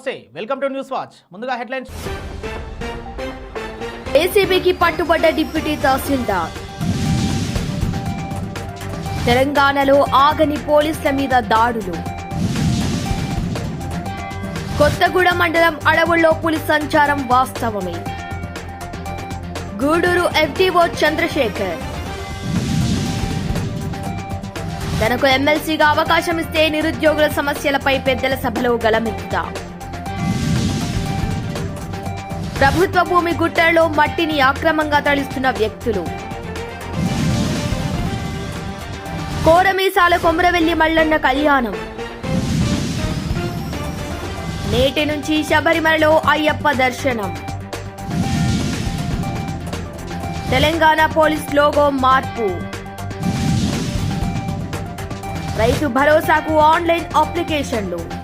నమస్తే welcome to news watch. ముందుగా headlines. ఏసీబీకి పట్టుబడ్డ డిప్యూటీ తహసీల్దార్. తెలంగాణలో ఆగని పోలీసుల మీద దాడులు. కొత్తగూడెం మండలం అడవుల్లో పులి సంచారం వాస్తవమే. గూడూరు ఎఫ్డీఓ చంద్రశేఖర్. తనకు ఎమ్మెల్సీగా అవకాశం ఇస్తే నిరుద్యోగుల సమస్యలపై పెద్దల సభలో గలమెత్తుతా ప్రభుత్వ భూమి గుట్టల్లో మట్టిని అక్రమంగా తరలిస్తున్న వ్యక్తులు. కోరమీసాల కొమరవెల్లి మల్లన్న కళ్యాణం. నేటి నుంచి శబరిమలలో అయ్యప్ప దర్శనం. తెలంగాణ పోలీస్ లోగో మార్పు. రైతు భరోసాకు ఆన్లైన్ అప్లికేషన్లు.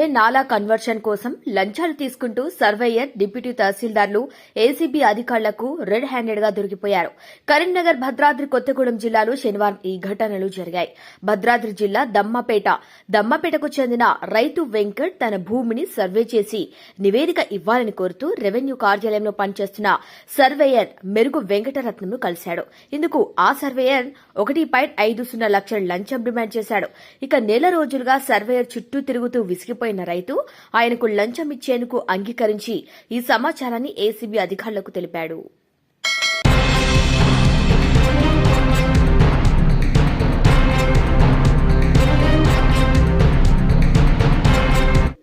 సర్వే నాలా కన్వర్షన్ కోసం లంచాలు తీసుకుంటూ సర్వేయర్ డిప్యూటీ తహసీల్దార్లు ఏసీబీ అధికారులకు రెడ్ హ్యాండెడ్గా దొరికిపోయారు. కరీంనగర్ భద్రాద్రి కొత్తగూడెం జిల్లాలో శనివారం ఈ ఘటనలు జరిగాయి. భద్రాద్రి జిల్లా దమ్మపేట. దమ్మపేటకు చెందిన రైతు వెంకట్ తన భూమిని సర్వే చేసి నివేదిక ఇవ్వాలని కోరుతూ రెవెన్యూ కార్యాలయంలో పనిచేస్తున్న సర్వేయర్ మెరుగు వెంకటరత్నంను కలిశాడు. ఇందుకు ఆ సర్వేయర్ ఒకటి పాయింట్ ఐదు సున్నా లక్షల లంచం డిమాండ్ చేశాడు. ఇక నెల రోజులుగా సర్వేయర్ చుట్టూ తిరుగుతూ విసిగిపోయి విసిగిపోయిన రైతు ఆయనకు లంచం ఇచ్చేందుకు అంగీకరించి ఈ సమాచారాన్ని ఏసీబీ అధికారులకు తెలిపాడు.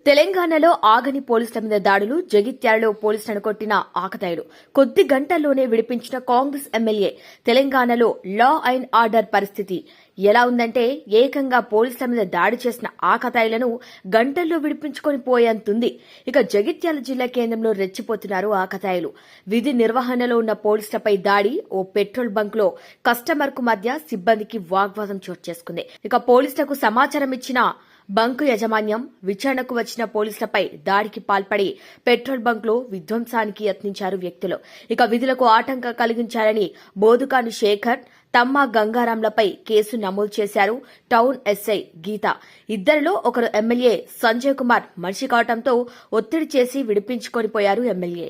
తెలంగాణలో ఆగని పోలీసుల మీద దాడులు జగిత్యాలలో పోలీసులను కొట్టిన ఆకతాయుడు కొద్ది గంటల్లోనే విడిపించిన కాంగ్రెస్ ఎమ్మెల్యే. తెలంగాణలో లా అండ్ ఆర్డర్ పరిస్థితి ఎలా ఉందంటే ఏకంగా పోలీసుల మీద దాడి చేసిన ఆకతాయిలను గంటల్లో విడిపించుకొని పోయేంతుంది. ఇక జగిత్యాల జిల్లా కేంద్రంలో రెచ్చిపోతున్నారు ఆకతాయిలు విధి నిర్వహణలో ఉన్న పోలీసులపై దాడి ఓ పెట్రోల్ బంక్లో కస్టమర్కు మధ్య సిబ్బందికి వాగ్వాదం చోటు చేసుకుంది. ఇక పోలీసులకు సమాచారం ఇచ్చిన బంకు యాజమాన్యం విచారణకు వచ్చిన పోలీసులపై దాడికి పాల్పడి పెట్రోల్ బంక్లో విధ్వంసానికి యత్నించారు వ్యక్తులు. ఇక విధులకు ఆటంకం కలిగించారని బోధుకాని శేఖర్ తమ్మ గంగారాంలపై కేసు నమోదు చేశారు టౌన్ ఎస్ఐ గీత. ఇద్దరిలో ఒకరు ఎమ్మెల్యే సంజయ్ కుమార్ మనిషి కావడంతో ఒత్తిడి చేసి విడిపించుకొని పోయారు ఎమ్మెల్యే.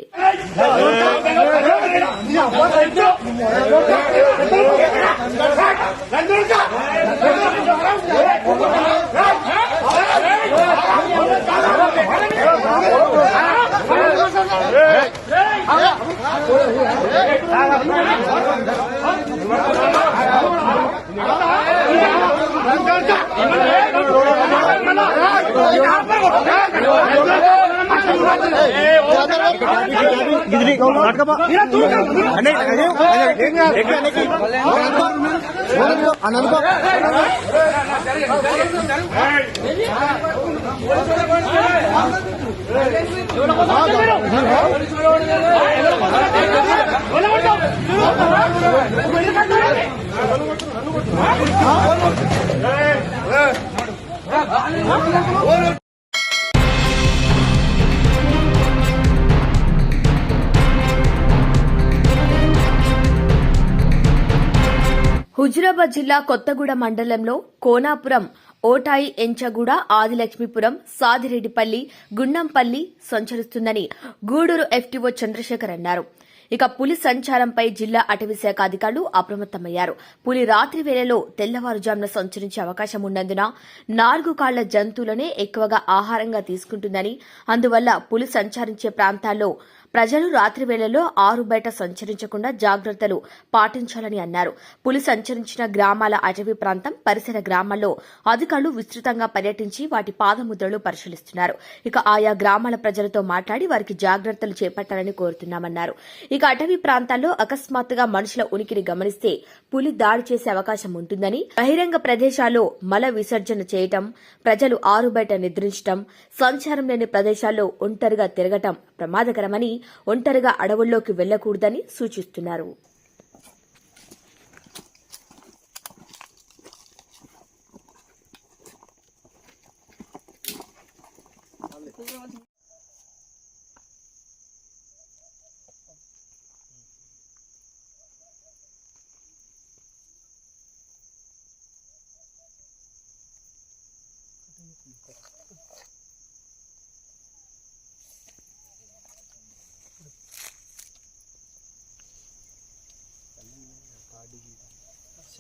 అనంత హుజురాబాద్ జిల్లా కొత్తగూడ మండలంలో కోనాపురం ఓటాయి ఎంచగూడ ఆదిలక్ష్మీపురం సాదిరెడ్డిపల్లి గుండంపల్లి సంచరిస్తుందని గూడూరు ఎఫ్టీఓ చంద్రశేఖర్ అన్నారు. ఇక పులి సంచారంపై జిల్లా అటవీ శాఖ అధికారులు అప్రమత్తమయ్యారు. పులి రాత్రి వేళలో తెల్లవారుజామున సంచరించే అవకాశం ఉన్నందున నాలుగు కాళ్ళ జంతువులనే ఎక్కువగా ఆహారంగా తీసుకుంటుందని అందువల్ల పులి సంచరించే ప్రాంతాల్లో ప్రజలు రాత్రి వేళల్లో ఆరు బయట సంచరించకుండా జాగ్రత్తలు పాటించాలని అన్నారు. పులి సంచరించిన గ్రామాల అటవీ ప్రాంతం పరిసర గ్రామాల్లో అధికారులు విస్తృతంగా పర్యటించి వాటి పాదముద్రలు పరిశీలిస్తున్నారు. ఇక ఆయా గ్రామాల ప్రజలతో మాట్లాడి వారికి జాగ్రత్తలు చేపట్టాలని కోరుతున్నామన్నారు. ఇక అటవీ ప్రాంతాల్లో అకస్మాత్తుగా మనుషుల ఉనికిని గమనిస్తే పులి దాడి చేసే అవకాశం ఉంటుందని బహిరంగ ప్రదేశాల్లో మల విసర్జన చేయటం ప్రజలు ఆరు బయట నిద్రించటం సంచారం లేని ప్రదేశాల్లో ఒంటరిగా తిరగటం ప్రమాదకరమని ఒంటరిగా అడవుల్లోకి వెళ్ళకూడదని సూచిస్తున్నారు.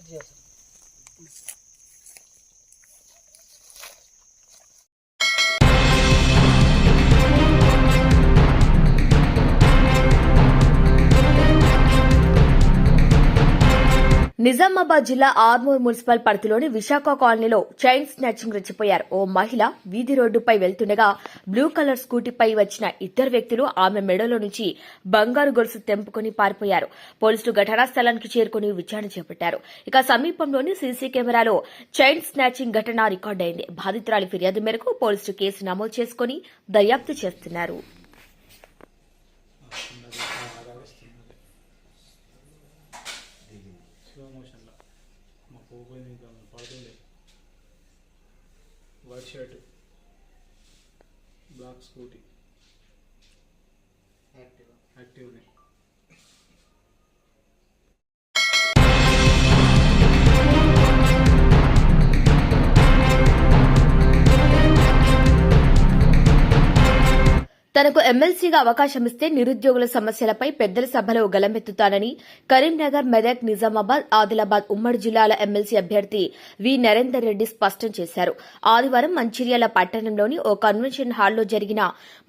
Dios. నిజామాబాద్ జిల్లా ఆర్మూర్ మున్సిపల్ పరిధిలోని విశాఖ కాలనీలో చైన్ స్నాచింగ్ రెచ్చిపోయారు. ఓ మహిళ వీధి రోడ్డుపై వెళ్తుండగా బ్లూ కలర్ స్కూటీపై వచ్చిన ఇద్దరు వ్యక్తులు ఆమె మెడలో నుంచి బంగారు గొలుసు తెంపుకుని పారిపోయారు. పోలీసులు ఘటనా స్థలానికి చేరుకుని విచారణ చేపట్టారు. ఇక సమీపంలోని సీసీ కెమెరాలో చైన్ స్నాచింగ్ ఘటన రికార్డైంది. బాధితురాలి ఫిర్యాదు మేరకు పోలీసులు కేసు నమోదు చేసుకుని దర్యాప్తు చేస్తున్నారు. తనకు ఎమ్మెల్సీగా అవకాశం ఇస్తే నిరుద్యోగుల సమస్యలపై పెద్దల సభలో గలమెత్తుతానని కరీంనగర్ మెదక్ నిజామాబాద్ ఆదిలాబాద్ ఉమ్మడి జిల్లాల ఎమ్మెల్సీ అభ్యర్థి వి. నరేందర్ రెడ్డి స్పష్టం చేశారు. ఆదివారం మంచిర్యాల పట్టణంలోని ఓ కన్వెన్షన్ హాల్లో జరిగిన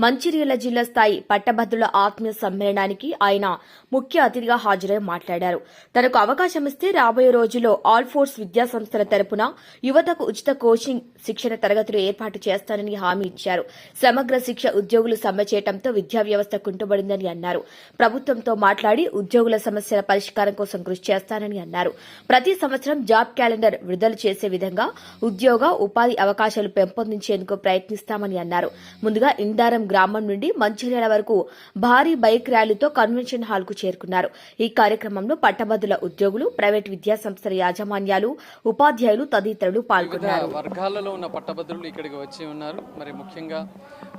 మంచిర్యాల జిల్లా స్థాయి పట్టభద్రుల ఆత్మీయ సమ్మేళనానికి ఆయన ముఖ్య అతిథిగా హాజరై మాట్లాడారు. తనకు అవకాశం ఇస్తే రాబోయే రోజుల్లో ఆల్ ఫోర్స్ విద్యా సంస్థల తరపున యువతకు ఉచిత కోచింగ్ శిక్షణ తరగతులు ఏర్పాటు చేస్తానని హామీ ఇచ్చారు. సమగ్ర శిక్ష ఉద్యోగులు సమ్మె చేయడంతో విద్యా వ్యవస్థ కుంటుబడిందని అన్నారు. ప్రభుత్వంతో మాట్లాడి ఉద్యోగుల సమస్యల పరిష్కారం కోసం కృషి చేస్తానని అన్నారు. ప్రతి సంవత్సరం జాబ్ క్యాలెండర్ విడుదల చేసే విధంగా ఉద్యోగ ఉపాధి అవకాశాలు పెంపొందించేందుకు ప్రయత్నిస్తామని అన్నారు. ముందుగా ఇందారం గ్రామం నుండి మంచిర్యాల వరకు భారీ బైక్ ర్యాలీతో కన్వెన్షన్ హాల్కు చేరుకున్నారు. ఈ కార్యక్రమంలో పట్టభద్రుల ఉద్యోగులు ప్రైవేట్ విద్యా సంస్థల యాజమాన్యాలు ఉపాధ్యాయులు తదితరులు పాల్గొన్నారు. వర్గాలలో ఉన్న పట్టభద్రులు ఇక్కడికి వచ్చి ఉన్నారు. మరి ముఖ్యంగా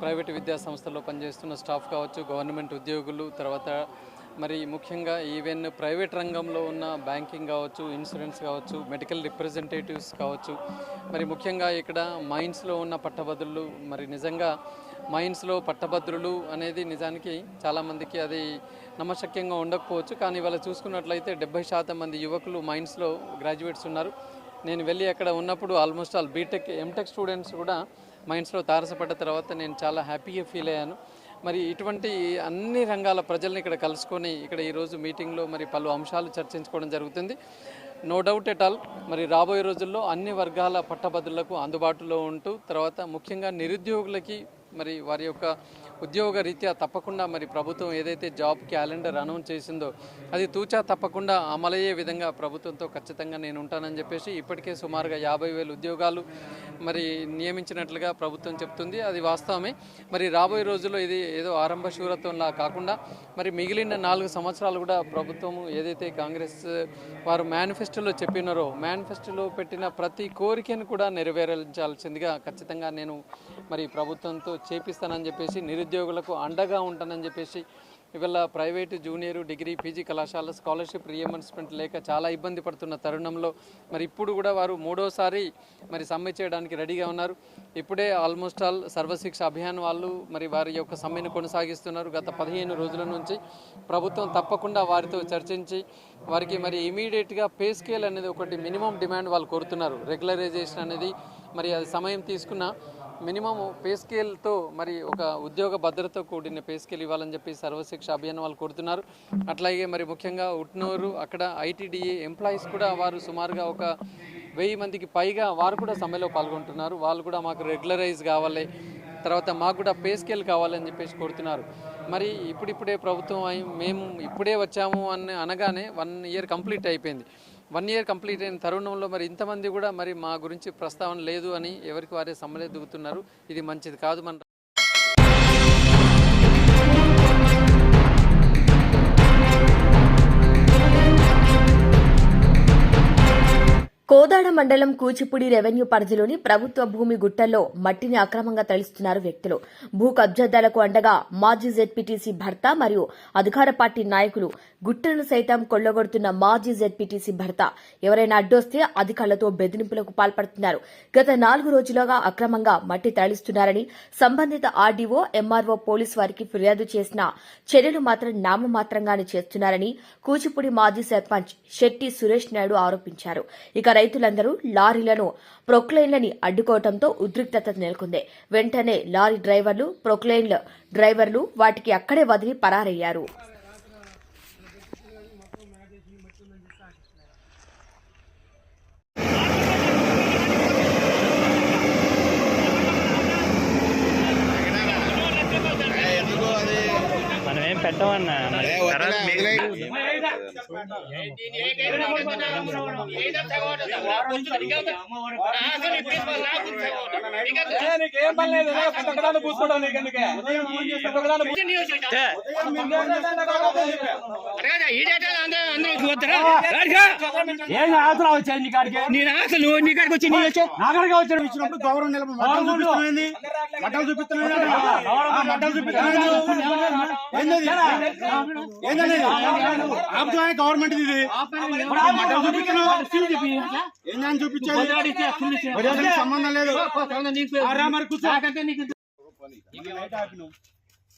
ప్రైవేట్ విద్యా సంస్థల్లో పనిచేస్తున్న స్టాఫ్ కావచ్చు గవర్నమెంట్ ఉద్యోగులు తర్వాత మరి ముఖ్యంగా ఈవెన్ ప్రైవేట్ రంగంలో ఉన్న బ్యాంకింగ్ కావచ్చు ఇన్సూరెన్స్ కావచ్చు మెడికల్ రిప్రజెంటేటివ్స్ కావచ్చు. మరి ముఖ్యంగా ఇక్కడ మైన్స్లో ఉన్న పట్టభద్రులు మరి నిజంగా మైన్స్లో పట్టభద్రులు అనేది నిజానికి చాలామందికి అది నమ్మశక్యంగా ఉండకపోవచ్చు. కానీ ఇవాళ చూసుకున్నట్లయితే డెబ్బై శాతం మంది యువకులు మైన్స్లో గ్రాడ్యుయేట్స్ ఉన్నారు. నేను వెళ్ళి అక్కడ ఉన్నప్పుడు almost all BTech MTech students కూడా మైండ్స్లో తారసపడ్డ తర్వాత నేను చాలా హ్యాపీగా ఫీల్ అయ్యాను. మరి ఇటువంటి అన్ని రంగాల ప్రజల్ని ఇక్కడ కలుసుకొని ఇక్కడ ఈరోజు మీటింగ్లో మరి పలు అంశాలు చర్చించుకోవడం జరుగుతుంది. నో డౌట్ ఎట్ ఆల్ మరి రాబోయే రోజుల్లో అన్ని వర్గాల పట్టభద్రులకు అందుబాటులో ఉంటూ తర్వాత ముఖ్యంగా నిరుద్యోగులకి మరి వారి యొక్క ఉద్యోగ రీత్యా తప్పకుండా మరి ప్రభుత్వం ఏదైతే జాబ్ క్యాలెండర్ అనౌన్స్ చేసిందో అది తూచా తప్పకుండా అమలయ్యే విధంగా ప్రభుత్వంతో ఖచ్చితంగా నేను ఉంటానని చెప్పేసి ఇప్పటికే సుమారుగా యాభై వేల ఉద్యోగాలు మరి నియమించినట్లుగా ప్రభుత్వం చెప్తుంది. అది వాస్తవమే. మరి రాబోయే రోజుల్లో ఇది ఏదో ఆరంభ శూరత్వంలా కాకుండా మరి మిగిలిన నాలుగు సంవత్సరాలు కూడా ప్రభుత్వం ఏదైతే కాంగ్రెస్ వారు మేనిఫెస్టోలో చెప్పినారో మేనిఫెస్టోలో పెట్టిన ప్రతి కోరికను కూడా నెరవేర్చాల్సిందిగా ఖచ్చితంగా నేను మరి ప్రభుత్వంతో చేపిస్తానని చెప్పేసి నిరుద్యోగులకు అండగా ఉంటానని చెప్పేసి ఇవాళ ప్రైవేటు జూనియర్ డిగ్రీ పీజీ కళాశాల స్కాలర్షిప్ రియంబర్స్మెంట్ లేక చాలా ఇబ్బంది పడుతున్న తరుణంలో మరి ఇప్పుడు కూడా వారు మూడోసారి మరి సమ్మె చేయడానికి రెడీగా ఉన్నారు. ఇప్పుడే ఆల్మోస్ట్ ఆల్ సర్వశిక్ష అభియాన్ వాళ్ళు మరి వారి యొక్క సమ్మెను కొనసాగిస్తున్నారు. గత పదిహేను రోజుల నుంచి ప్రభుత్వం తప్పకుండా వారితో చర్చించి వారికి మరి ఇమీడియట్గా పే స్కేల్ అనేది ఒకటి మినిమం డిమాండ్ వాళ్ళు కోరుతున్నారు. రెగ్యులరైజేషన్ అనేది మరి అది సమయం తీసుకున్న మినిమం పే స్కేల్తో మరి ఒక ఉద్యోగ భద్రతతో కూడిన పే స్కేల్ ఇవ్వాలని చెప్పి సర్వశిక్ష అభియాన్ వాళ్ళు కోరుతున్నారు. అట్లాగే మరి ముఖ్యంగా ఉట్నూరు అక్కడ ఐటీడీఏ ఎంప్లాయీస్ కూడా వారు సుమారుగా ఒక వెయ్యి మందికి పైగా వారు కూడా సమ్మెలో పాల్గొంటున్నారు. వాళ్ళు కూడా మాకు రెగ్యులరైజ్ కావాలి. తర్వాత మాకు కూడా పే స్కేల్ కావాలని చెప్పేసి కోరుతున్నారు. మరి ఇప్పుడిప్పుడే ప్రభుత్వం అయి మేము ఇప్పుడే వచ్చాము అని అనగానే వన్ ఇయర్ కంప్లీట్ అయిపోయింది. వన్ ఇయర్ కంప్లీట్ అయిన తరుణంలో మరి ఇంతమంది కూడా మరి మా గురించి ప్రస్తావన లేదు అని ఎవరికి వారే సమ్మలే దిగుతున్నారు. ఇది మంచిది కాదు మన కోదాడ మండలం కూచిపూడి రెవెన్యూ పరిధిలోని ప్రభుత్వ భూమి గుట్టల్లో మట్టిని అక్రమంగా తరలిస్తున్నారు వ్యక్తులు. భూ కబ్జాదారులకు అండగా మాజీ జెడ్పీటీసీ భర్త మరియు అధికార పార్టీ నాయకులు గుట్టలను సైతం కొల్లగొడుతున్న మాజీ జెడ్పీటీసీ భర్త. ఎవరైనా అడ్డొస్తే అధికారులతో బెదిరింపులకు పాల్పడుతున్నారు. గత నాలుగు రోజులుగా అక్రమంగా మట్టి తరలిస్తున్నారని సంబంధిత ఆర్డీఓ ఎంఆర్ఓ పోలీసు వారికి ఫిర్యాదు చేసిన చర్యలు మాత్రం నామమాత్రంగానే చేస్తున్నారని కూచిపూడి మాజీ సర్పంచ్ శెట్టి సురేష్ నాయుడు ఆరోపించారు. ఇక రైతులందరూ లారీలను ప్రొక్లైన్లని అడ్డుకోవడంతో ఉద్రిక్తత నెలకొంది. వెంటనే లారీ డ్రైవర్లు ప్రొక్లైన్ల డ్రైవర్లు వాటికి అక్కడే వదిలి పరారయ్యారు. పెట్టమన్నా? నీకేం పని లేదు పుస్తకాలను పూసుకోవడం నీకెందుకే పుస్తకాలను ఏం అవసరం వచ్చాయి నీ కాడికి నేను ఆశలు నీ కాడికి వచ్చి నీ వచ్చి నాగరిగా వచ్చాడు ఇచ్చినప్పుడు గౌరవం నిలబడి మట్టలు చూపిస్తున్నాయింది మట్టలు చూపిస్తున్నాయి మట్టలు చూపిస్తున్నాయి ఏంటది ఆపుతాయి గవర్నమెంట్ ఇది మర్యాదకి సంబంధం లేదు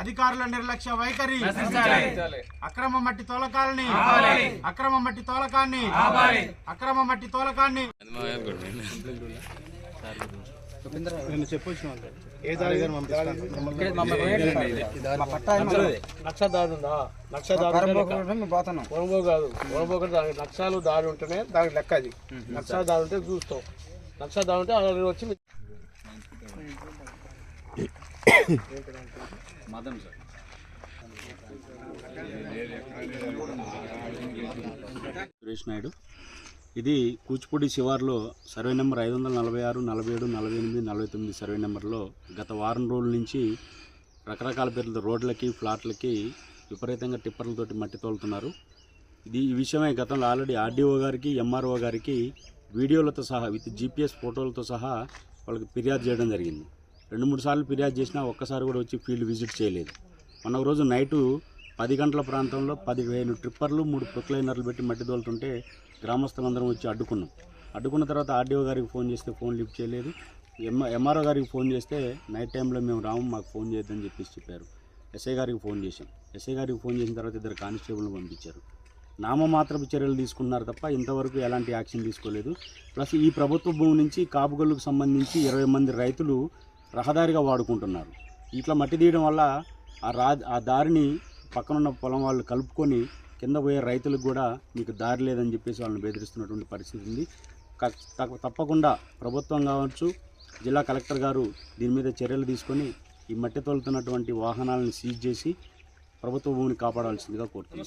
అధికారుల నిర్లక్ష్య వైఖరి. అక్రమ మట్టి తోలకాలని. అక్రమ మట్టి తోలకాన్ని. అక్రమ మట్టి తోలకాన్ని. నేను చెప్పొచ్చిన లక్ష దాడి ఉందా? లక్ష దాడి పొరబో కాదు పొరబో దానికి లక్షలు దాడి ఉంటేనే దానికి లెక్క అది లక్ష దాడి ఉంటే చూస్తాం. లక్ష దాడి ఉంటే అలా వచ్చి మీ- సురేష్ నాయుడు. ఇది కూచిపూడి శివార్లో సర్వే నెంబర్ ఐదు వందల నలభై ఆరు నలభై ఏడు నలభై ఎనిమిది నలభై తొమ్మిది సర్వే నెంబర్లో గత వారం రోజుల నుంచి రకరకాల పేర్లతో రోడ్లకి ఫ్లాట్లకి విపరీతంగా టిప్పర్లతోటి మట్టి తోలుతున్నారు. ఇది ఈ విషయమై గతంలో ఆల్రెడీ ఆర్డీఓ గారికి ఎంఆర్ఓ గారికి వీడియోలతో సహా విత్ జీపీఎస్ ఫోటోలతో సహా వాళ్ళకి ఫిర్యాదు చేయడం జరిగింది. రెండు మూడు సార్లు ఫిర్యాదు చేసినా ఒక్కసారి కూడా వచ్చి ఫీల్డ్ విజిట్ చేయలేదు. మొన్న రోజు నైటు పది గంటల ప్రాంతంలో పదిహేను ట్రిప్పర్లు మూడు ప్రొక్లైనర్లు పెట్టి మట్టి తోలుతుంటే గ్రామస్తులందరం వచ్చి అడ్డుకున్నాం. అడ్డుకున్న తర్వాత ఆర్డీఓ గారికి ఫోన్ చేస్తే ఫోన్ లిఫ్ట్ చేయలేదు. ఎం ఎంఆర్ఓ గారికి ఫోన్ చేస్తే నైట్ టైంలో మేము రాము మాకు ఫోన్ చేయొద్దని చెప్పేసి చెప్పారు. ఎస్ఐ గారికి ఫోన్ చేశాం. ఎస్ఐ గారికి ఫోన్ చేసిన తర్వాత ఇద్దరు కానిస్టేబుల్ని పంపించారు. నామమాత్రపు చర్యలు తీసుకున్నారు తప్ప ఇంతవరకు ఎలాంటి యాక్షన్ తీసుకోలేదు. ప్లస్ ఈ ప్రభుత్వ భూమి నుంచి కాపుగల్లుకు సంబంధించి ఇరవై మంది రైతులు రహదారిగా వాడుకుంటున్నారు. ఇట్లా మట్టి తీయడం వల్ల ఆ రా ఆ దారిని పక్కనున్న పొలం వాళ్ళు కలుపుకొని కింద పోయే రైతులకు కూడా మీకు దారి లేదని చెప్పేసి వాళ్ళని బెదిరిస్తున్నటువంటి పరిస్థితి ఉంది. క- తప్పకుండా ప్రభుత్వం కావచ్చు జిల్లా కలెక్టర్ గారు దీని మీద చర్యలు తీసుకొని ఈ మట్టి తోలుతున్నటువంటి వాహనాలను సీజ్ చేసి ప్రభుత్వ భూమిని కాపాడాల్సిందిగా కోరుతున్నాను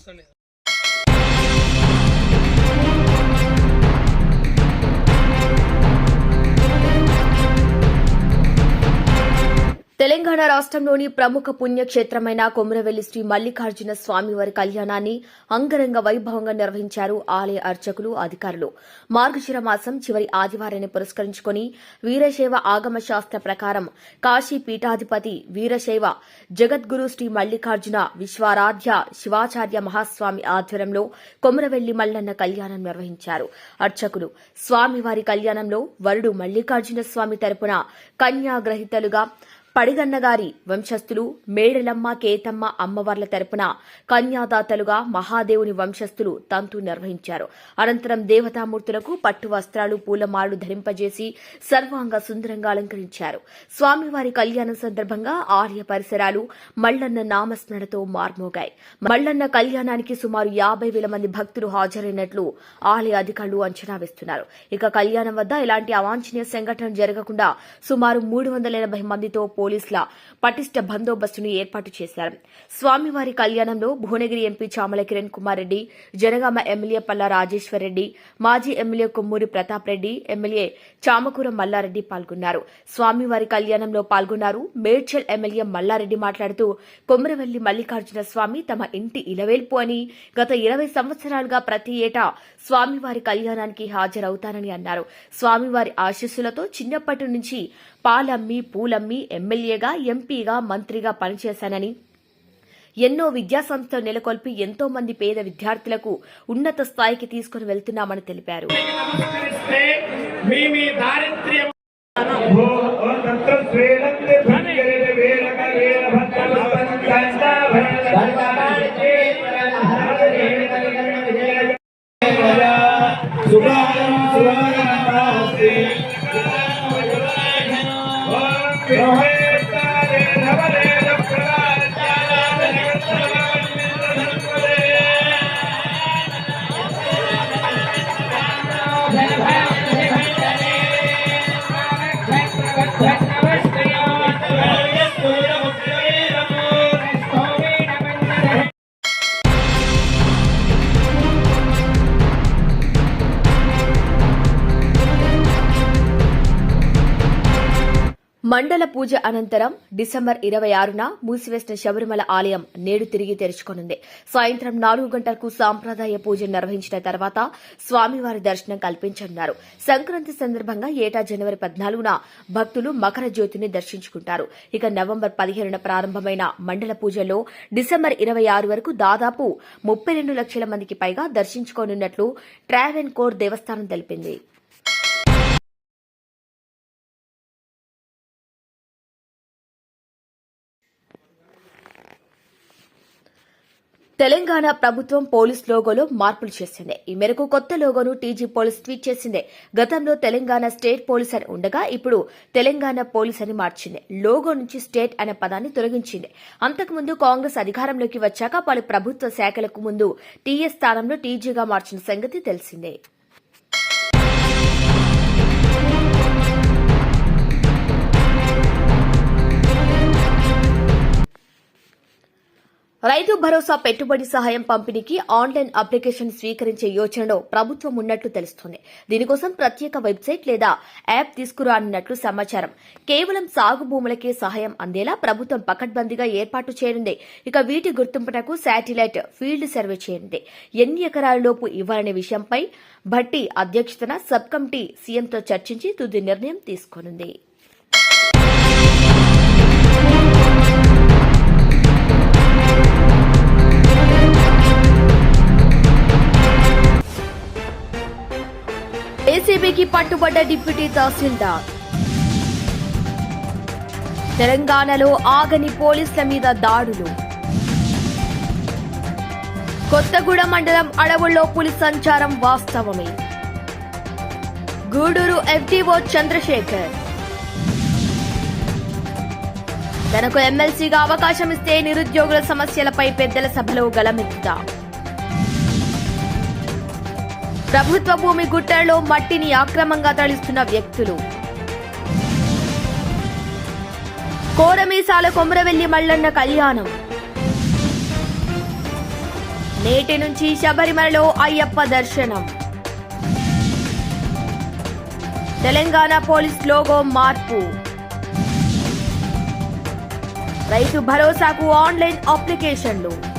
తెలంగాణ రాష్ట్రంలోని ప్రముఖ పుణ్యక్షేత్రమైన కొమురవెల్లి శ్రీ మల్లికార్జున స్వామివారి కళ్యాణాన్ని అంగరంగ వైభవంగా నిర్వహించారు ఆలయ అర్చకులు అధికారులు. మార్గశిర మాసం చివరి ఆదివారాన్ని పురస్కరించుకుని వీరశైవ ఆగమ శాస్త్ర ప్రకారం కాశీ పీఠాధిపతి వీరశైవ జగద్గురు శ్రీ మల్లికార్జున విశ్వారాధ్య శివాచార్య మహాస్వామి ఆధ్వర్యంలో కొమురవెల్లి మల్లన్న కళ్యాణం నిర్వహించారు. అర్చకులు స్వామివారి కళ్యాణంలో వరుడు మల్లికార్జున స్వామి తరపున కన్యాగ్రహీతలుగా పడిగన్నగారి వంశస్థులు మేడలమ్మ కేతమ్మ అమ్మవార్ల తరపున కన్యాదాతలుగా మహాదేవుని వంశస్థులు తంతు నిర్వహించారు. అనంతరం దేవతామూర్తులకు పట్టు వస్త్రాలు పూలమాలలు ధరింపజేసి సర్వాంగ సుందరంగా అలంకరించారు. స్వామివారి కళ్యాణం సందర్భంగా ఆలయ పరిసరాలు మల్లన్న నామస్మరణతో మార్మోగాయి. మల్లన్న కళ్యాణానికి సుమారు యాభై వేల మంది భక్తులు హాజరైనట్లు ఆలయ అధికారులు అంచనా వేస్తున్నారు. ఇక కళ్యాణం వద్ద ఎలాంటి అవాంఛనీయ సంఘటన జరగకుండా సుమారు మూడు వందల ఎనభై మందితో పోలీసుల పటిష్ట బందోబస్తును ఏర్పాటు చేశారు. స్వామివారి కళ్యాణంలో భువనగిరి ఎంపీ చామల కిరణ్ కుమార్ రెడ్డి జనగామ ఎమ్మెల్యే పల్లా రాజేశ్వర్ రెడ్డి మాజీ ఎమ్మెల్యే కొమ్మూరి ప్రతాప్ రెడ్డి ఎమ్మెల్యే చామకూర మల్లారెడ్డి పాల్గొన్నారు. స్వామివారి కళ్యాణంలో పాల్గొన్నారు మేడ్చల్ ఎమ్మెల్యే మల్లారెడ్డి మాట్లాడుతూ కొమరవెల్లి మల్లికార్జున స్వామి తమ ఇంటి ఇలవేల్పు అని గత ఇరవై సంవత్సరాలుగా ప్రతి ఏటా స్వామివారి కళ్యాణానికి హాజరవుతానని అన్నారు. స్వామివారి ఆశీస్సులతో చిన్నప్పటి నుంచి పాలమ్మి పూలమ్మి ఎమ్మెల్యేగా ఎంపీగా మంత్రిగా పనిచేశానని. ఎన్నో విద్యా సంస్థలు నెలకొల్పి ఎంతో మంది పేద విద్యార్థులకు ఉన్నత స్థాయికి తీసుకుని వెళ్తున్నామని తెలిపారు. దారిద్ర్యం. మండల పూజ అనంతరం డిసెంబర్ ఇరవై ఆరున మూసివేసిన శబరిమల ఆలయం నేడు తిరిగి తెరుచుకోనుంది. సాయంత్రం నాలుగు గంటలకు సాంప్రదాయ పూజ నిర్వహించిన తర్వాత స్వామివారి దర్శనం కల్పించనున్నారు. సంక్రాంతి సందర్భంగా ఏటా జనవరి పద్నాలుగున భక్తులు మకర జ్యోతిని దర్శించుకుంటారు. ఇక నవంబర్ పదిహేనున ప్రారంభమైన మండల పూజలో డిసెంబర్ ఇరవై ఆరు వరకు దాదాపు ముప్పై రెండు లక్షల మందికి పైగా దర్శించుకోనున్నట్లు ట్రావెన్ కోర్ దేవస్థానం తెలిపింది. తెలంగాణ ప్రభుత్వం పోలీస్ లోగోలో మార్పులు చేసింది. ఈ మేరకు కొత్త లోగోను టీజీ పోలీస్ ట్వీట్ చేసింది. గతంలో తెలంగాణ స్టేట్ పోలీస్ అని ఉండగా ఇప్పుడు తెలంగాణ పోలీస్ అని మార్చింది. లోగో నుంచి స్టేట్ అనే పదాన్ని తొలగించింది. అంతకుముందు కాంగ్రెస్ అధికారంలోకి వచ్చాక పలు ప్రభుత్వ శాఖలకు ముందు టీఎస్ స్థానంలో టీజీగా మార్చిన సంగతి తెలిసిందే. రైతు భరోసా పెట్టుబడి సహాయం పంపిణీకి ఆన్లైన్ అప్లికేషన్ స్వీకరించే యోచనలో ప్రభుత్వం ఉన్నట్లు తెలుస్తోంది. దీనికోసం ప్రత్యేక వెబ్సైట్ లేదా యాప్ తీసుకురానున్నట్లు సమాచారం. కేవలం సాగు భూములకే సహాయం అందేలా ప్రభుత్వం పకడ్బందీగా ఏర్పాటు చేయనుంది. ఇక వీటి గుర్తింపునకు శాటిలైట్ ఫీల్డ్ సర్వే చేయనుంది ఎన్ని ఎకరాలలోపు ఇవ్వాలనే విషయంపై భట్టి అధ్యక్షతన సబ్ కమిటీ సీఎంతో చర్చించి తుది నిర్ణయం తీసుకోనుంది. జేసీబీకి పట్టుబడ్డ డిప్యూటీ తహసీల్దార్. తెలంగాణలో ఆగని పోలీసుల మీద దాడులు. కొత్తగూడ మండలం అడవుల్లో పులి సంచారం వాస్తవమే. గూడూరు ఎఫ్డీఓ చంద్రశేఖర్. తనకు ఎమ్మెల్సీగా అవకాశం ఇస్తే నిరుద్యోగుల సమస్యలపై పెద్దల సభలో గలమెత్తుతా ప్రభుత్వ భూమి గుట్టల్లో మట్టిని అక్రమంగా తరలిస్తున్న వ్యక్తులు. కోరమీసాల కొమరవెల్లి మల్లన్న కళ్యాణం. నేటి నుంచి శబరిమలలో అయ్యప్ప దర్శనం. తెలంగాణ పోలీస్ లోగో మార్పు. రైతు భరోసాకు ఆన్లైన్ అప్లికేషన్లు.